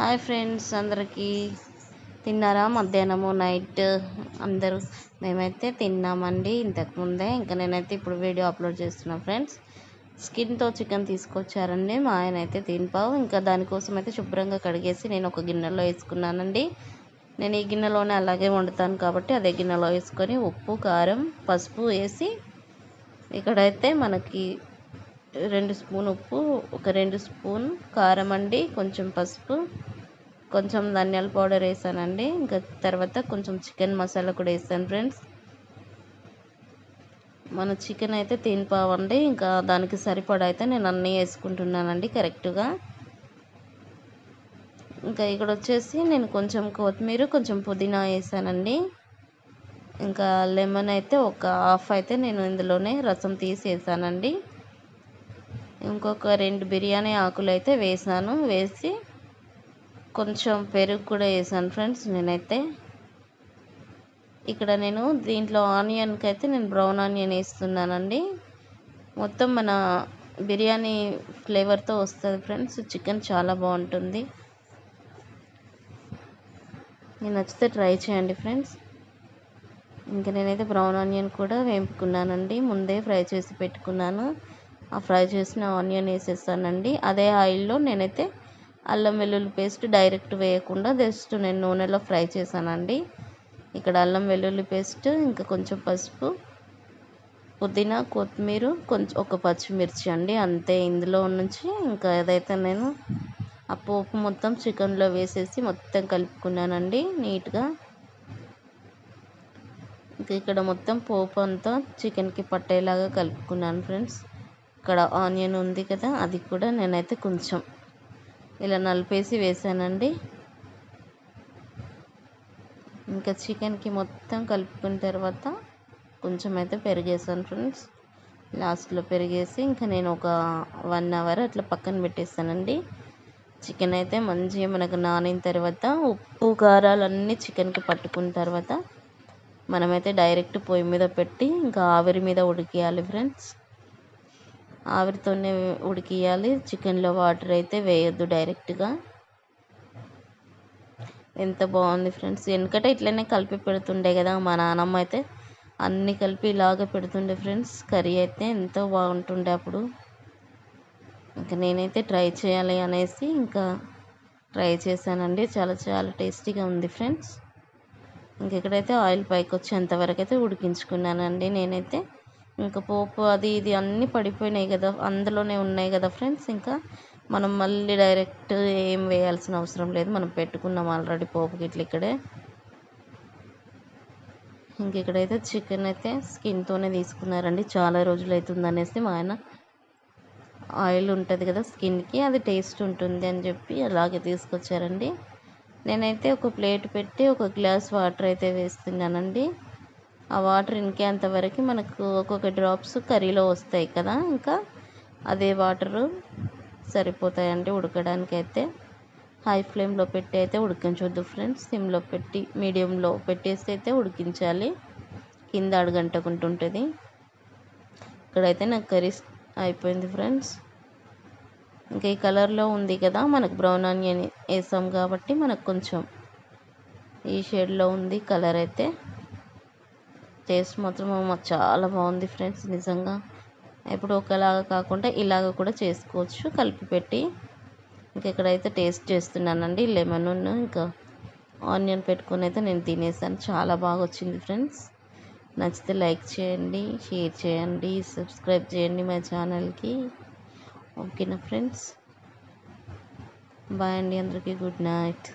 Hi friends అందరికీ. తిన్నారా మధ్యాహ్నము నైట్? అందరూ మేమైతే తిన్నామండి ఇంతకుముందే. ఇంకా నేనైతే ఇప్పుడు వీడియో అప్లోడ్ చేస్తున్నాను ఫ్రెండ్స్. స్కిన్తో చికెన్ తీసుకొచ్చారండి. మా ఆయన అయితే తినిపావు. ఇంకా దానికోసం అయితే శుభ్రంగా కడిగేసి నేను ఒక గిన్నెలో వేసుకున్నానండి. నేను ఈ గిన్నెలోనే అలాగే వండుతాను కాబట్టి అదే గిన్నెలో వేసుకొని ఉప్పు కారం పసుపు వేసి ఇక్కడైతే మనకి రెండు స్పూన్ ఉప్పు ఒక రెండు స్పూన్ కారం అండి కొంచెం పసుపు కొంచెం ధనియాల పౌడర్ వేసానండి. ఇంకా తర్వాత కొంచెం చికెన్ మసాలా కూడా వేసాను ఫ్రెండ్స్. మన చికెన్ అయితే తినిపోవండి. ఇంకా దానికి సరిపడా అయితే నేను అన్నీ వేసుకుంటున్నానండి కరెక్ట్గా. ఇంకా ఇక్కడ వచ్చేసి నేను కొంచెం కొత్తిమీర కొంచెం పుదీనా వేసానండి. ఇంకా లెమన్ అయితే ఒక హాఫ్ అయితే నేను ఇందులోనే రసం తీసి వేసానండి. ఇంకొక రెండు బిర్యానీ ఆకులు అయితే వేసాను. వేసి కొంచెం పెరుగు కూడా వేసాను ఫ్రెండ్స్ నేనైతే. ఇక్కడ నేను దీంట్లో ఆనియన్కి అయితే నేను బ్రౌన్ ఆనియన్ వేస్తున్నానండి. మొత్తం మన బిర్యానీ ఫ్లేవర్తో వస్తుంది ఫ్రెండ్స్ చికెన్ చాలా బాగుంటుంది. నేను నచ్చితే ట్రై చేయండి ఫ్రెండ్స్. ఇంకా నేనైతే బ్రౌన్ ఆనియన్ కూడా వేపుకున్నానండి ముందే ఫ్రై చేసి పెట్టుకున్నాను. ఆ ఫ్రై చేసిన ఆనియన్ వేసేసానండి అదే ఆయిల్లో నేనైతే అల్లం వెల్లుల్లి పేస్ట్ డైరెక్ట్ వేయకుండా జస్ట్ నేను నూనెలో ఫ్రై చేశానండి. ఇక్కడ అల్లం వెల్లుల్లి పేస్ట్ ఇంకా కొంచెం పసుపు పుదీనా కొత్తిమీర కొంచెం ఒక పచ్చిమిర్చి అండి అంతే ఇందులో నుంచి. ఇంకా ఏదైతే నేను ఆ పోపు మొత్తం చికెన్లో వేసేసి మొత్తం కలుపుకున్నానండి నీట్గా. ఇంకా ఇక్కడ మొత్తం పోపు అంతా చికెన్కి పట్టేలాగా కలుపుకున్నాను ఫ్రెండ్స్. ఇక్కడ ఆనియన్ ఉంది కదా అది కూడా నేనైతే కొంచెం ఇలా నలిపేసి వేసానండి. ఇంకా చికెన్కి మొత్తం కలుపుకున్న తర్వాత కొంచెం అయితే పెరిగేసాను ఫ్రెండ్స్. లాస్ట్లో పెరిగేసి ఇంకా నేను ఒక వన్ అవర్ అట్లా పక్కన పెట్టేస్తానండి. చికెన్ అయితే మంచిగా మనకు నానిన తర్వాత ఉప్పు కారాలు అన్నీ చికెన్కి పట్టుకున్న తర్వాత మనమైతే డైరెక్ట్ పొయ్యి మీద పెట్టి ఇంకా ఆవిరి మీద ఉడికేయాలి ఫ్రెండ్స్. ఆవిరితోనే ఉడికియాలి. చికెన్లో వాటర్ అయితే వేయొద్దు డైరెక్ట్గా. ఎంత బాగుంది ఫ్రెండ్స్. వెనకట ఇట్లనే కలిపి పెడుతుండే కదా మా నానమ్మ అయితే. అన్నీ కలిపి ఇలాగ పెడుతుండే ఫ్రెండ్స్. కర్రీ అయితే ఎంతో బాగుంటుండే అప్పుడు. ఇంకా నేనైతే ట్రై చేయాలి అనేసి ఇంకా ట్రై చేశానండి. చాలా చాలా టేస్టీగా ఉంది ఫ్రెండ్స్. ఇంకెక్కడైతే ఆయిల్ పైకి వచ్చేంతవరకు అయితే ఉడికించుకున్నానండి నేనైతే. ఇంకా పోపు అది ఇది అన్నీ పడిపోయినాయి కదా అందులోనే ఉన్నాయి కదా ఫ్రెండ్స్. ఇంకా మనం మళ్ళీ డైరెక్ట్ ఏం వేయాల్సిన అవసరం లేదు. మనం పెట్టుకున్నాం ఆల్రెడీ పోపు గిట్ల ఇక్కడే. ఇంక ఇక్కడైతే చికెన్ అయితే స్కిన్తోనే తీసుకున్నారండి. చాలా రోజులు అవుతుంది అనేసి మా ఆయన ఆయిల్ ఉంటుంది కదా స్కిన్కి అది టేస్ట్ ఉంటుంది అని చెప్పి అలాగే తీసుకొచ్చారండి. నేనైతే ఒక ప్లేట్ పెట్టి ఒక గ్లాస్ వాటర్ అయితే వేస్తున్నానండి. ఆ వాటర్ ఇంకేంత వరకు మనకు ఒక్కొక్క డ్రాప్స్ కర్రీలో వస్తాయి కదా ఇంకా అదే వాటరు సరిపోతాయండి ఉడకడానికి అయితే హై ఫ్లేమ్లో పెట్టి అయితే ఉడికించవద్దు ఫ్రెండ్స్ సిమ్లో పెట్టి మీడియంలో పెట్టేసి అయితే ఉడికించాలి. కింద అడుగంటకుంటుంటుంది. ఇక్కడైతే నాకు కర్రీస్ అయిపోయింది ఫ్రెండ్స్ ఇంకా ఈ కలర్లో ఉంది కదా మనకు బ్రౌన్ ఆనియన్ వేసాం కాబట్టి మనకు కొంచెం ఈ షేడ్లో ఉంది కలర్ అయితే. టేస్ట్ మాత్రం చాలా బాగుంది ఫ్రెండ్స్ నిజంగా. ఇప్పుడు ఒకలాగా కాకుండా ఇలాగ కూడా చేసుకోవచ్చు. కలిపి పెట్టి ఇంకా ఇక్కడైతే టేస్ట్ చేస్తున్నానండి లెమన్ ఇంకా ఆనియన్ పెట్టుకుని అయితే నేను తినేసాను. చాలా బాగా వచ్చింది ఫ్రెండ్స్. నచ్చితే లైక్ చేయండి షేర్ చేయండి సబ్స్క్రైబ్ చేయండి మా ఛానల్కి. ఓకేనా ఫ్రెండ్స్? బాయ్ అండి అందరికీ గుడ్ నైట్.